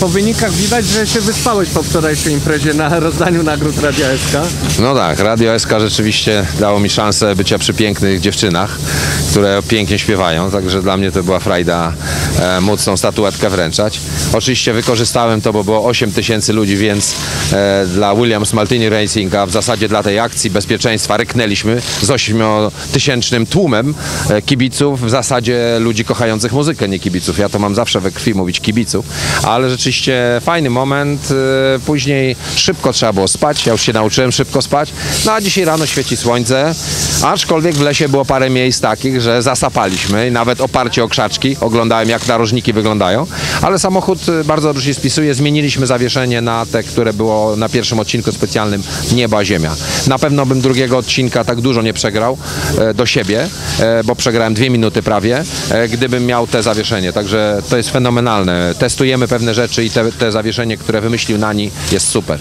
Po wynikach widać, że się wyspałeś po wczorajszej imprezie na rozdaniu nagród Radia SK. No tak, Radio SK rzeczywiście dało mi szansę bycia przy pięknych dziewczynach, które pięknie śpiewają, także dla mnie to była frajda e, móc tą statuetkę wręczać. Oczywiście wykorzystałem to, bo było 8 tysięcy ludzi, więc e, dla Williams Maltini Racing, a w zasadzie dla tej akcji bezpieczeństwa ryknęliśmy z 8 tysięcznym tłumem e, kibiców, w zasadzie ludzi kochających muzykę, nie kibiców. Ja to mam zawsze we krwi mówić kibiców, ale rzeczywiście fajny moment. e, Później szybko trzeba było spać, ja już się nauczyłem szybko spać. No a dzisiaj rano świeci słońce, aczkolwiek w lesie było parę miejsc takich, że zasapaliśmy i nawet oparcie o krzaczki. Oglądałem jak narożniki wyglądają, ale samochód e, bardzo dobrze się spisuje. Zmieniliśmy zawieszenie na te, które było na pierwszym odcinku specjalnym Nieba Ziemia. Na pewno bym drugiego odcinka tak dużo nie przegrał e, do siebie, e, bo przegrałem dwie minuty prawie, e, gdybym miał te zawieszenie. Także to jest fenomenalne. Testujemy pewne rzeczy i te, te zawieszenie, które wymyślił Nani jest super.